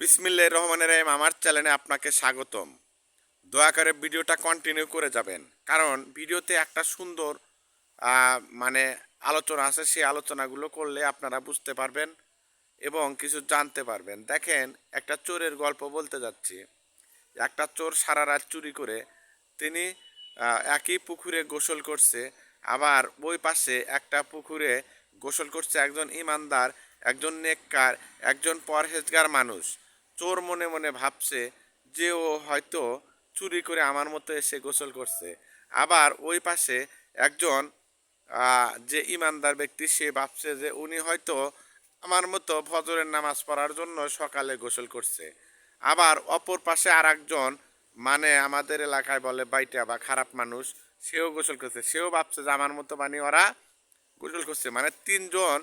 বিসমিল্লাহ রহমানের রহিম, আমার চ্যানেলে আপনাকে স্বাগতম। দয়া করে ভিডিওটা কন্টিনিউ করে যাবেন। কারণ ভিডিওতে একটা সুন্দর মানে আলোচনা আছে, সেই আলোচনাগুলো করলে আপনারা বুঝতে পারবেন এবং কিছু জানতে পারবেন। দেখেন, একটা চোরের গল্প বলতে যাচ্ছি। একটা চোর সারা রাত চুরি করে তিনি একই পুকুরে গোসল করছে, আবার ওই পাশে একটা পুকুরে গোসল করছে একজন ইমানদার, একজন নেককার, একজন পরহেজগার মানুষ। চোর মনে মনে ভাবছে যে ও হয়তো চুরি করে আমার মতো এসে গোসল করছে। আবার ওই পাশে একজন যে ইমানদার ব্যক্তি, সে ভাবছে যে উনি হয়তো আমার মতো ফজরের নামাজ পড়ার জন্য সকালে গোসল করছে। আবার অপর পাশে আর একজন মানে আমাদের এলাকায় বলে বাইটা বা খারাপ মানুষ, সেও গোসল করছে। সেও ভাবছে যে আমার মতো মানে ওরা গোসল করছে। মানে তিনজন,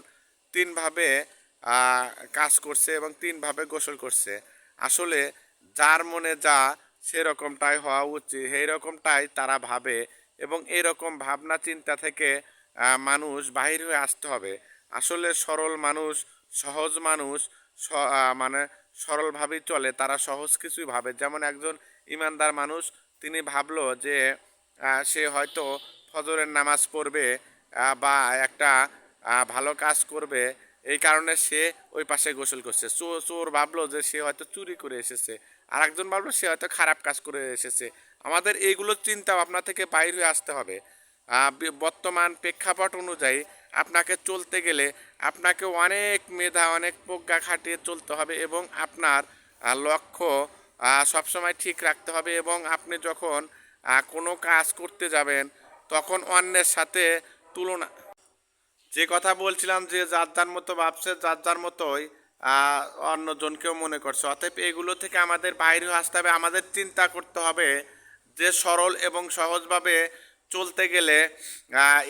তিনভাবে কাজ করছে এবং তিনভাবে গোসল করছে। আসলে যার মনে যা সেরকমটাই হওয়া উচিত সেই রকমটাই তারা ভাবে এবং এরকম ভাবনা চিন্তা থেকে মানুষ বাহির হয়ে আসতে হবে। আসলে সরল মানুষ, সহজ মানুষ মানে সরলভাবেই চলে, তারা সহজ কিছুই ভাবে। যেমন একজন ইমানদার মানুষ, তিনি ভাবলো যে সে হয়তো ফজরের নামাজ পড়বে বা একটা ভালো কাজ করবে এই কারণে সে ওই পাশে গোসল করছে। চোর চোর ভাবলো যে সে হয়তো চুরি করে এসেছে। আর একজন ভাবলো সে হয়তো খারাপ কাজ করে এসেছে। আমাদের এইগুলো চিন্তা ভাবনা থেকে বাইর হয়ে আসতে হবে। বর্তমান প্রেক্ষাপট অনুযায়ী আপনাকে চলতে গেলে আপনাকে অনেক মেধা, অনেক প্রজ্ঞা খাটিয়ে চলতে হবে এবং আপনার লক্ষ্য সবসময় ঠিক রাখতে হবে এবং আপনি যখন কোনো কাজ করতে যাবেন, তখন অন্যের সাথে তুলনা যে কথা বলছিলাম যে যার যার মতো ভাবছে যার যার মতোই অন্যজনকেও মনে করছে। অতএব এগুলো থেকে আমাদের বাইরে আসতে হবে। আমাদের চিন্তা করতে হবে যে সরল এবং সহজভাবে চলতে গেলে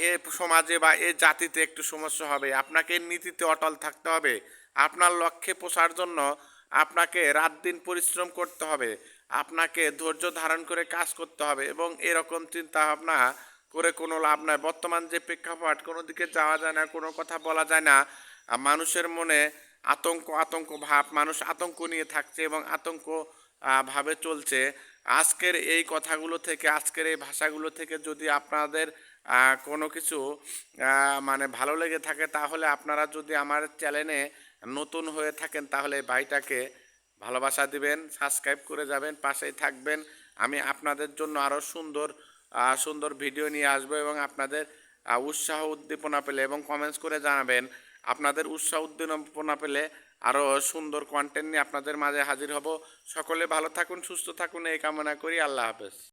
এ সমাজে বা এ জাতিতে একটু সমস্যা হবে। আপনাকে নীতিতে অটল থাকতে হবে। আপনার লক্ষ্যে পোষার জন্য আপনাকে রাত দিন পরিশ্রম করতে হবে। আপনাকে ধৈর্য ধারণ করে কাজ করতে হবে এবং এরকম চিন্তা ভাবনা করে কোনো লাভ নাই। বর্তমান যে প্রেক্ষাপট, কোনো দিকে যাওয়া যায় না, কোনো কথা বলা যায় না। মানুষের মনে আতঙ্ক আতঙ্ক ভাব, মানুষ আতঙ্ক নিয়ে থাকছে এবং আতঙ্ক ভাবে চলছে। আজকের এই কথাগুলো থেকে, আজকের এই ভাষাগুলো থেকে যদি আপনাদের কোনো কিছু মানে ভালো লেগে থাকে, তাহলে আপনারা যদি আমার চ্যানেলে নতুন হয়ে থাকেন, তাহলে ভাইটাকে ভালোবাসা দিবেন, সাবস্ক্রাইব করে যাবেন, পাশেই থাকবেন। আমি আপনাদের জন্য আরও সুন্দর সুন্দর ভিডিও নিয়ে আসব এবং আপনাদের উৎসাহ উদ্দীপনা পেলে এবং কমেন্টস করে জানাবেন। আপনাদের উৎসাহ উদ্দীপনা পেলে আরও সুন্দর কন্টেন্ট নিয়ে আপনাদের মাঝে হাজির হব। সকলে ভালো থাকুন, সুস্থ থাকুন, এই কামনা করি। আল্লাহ হাফেজ।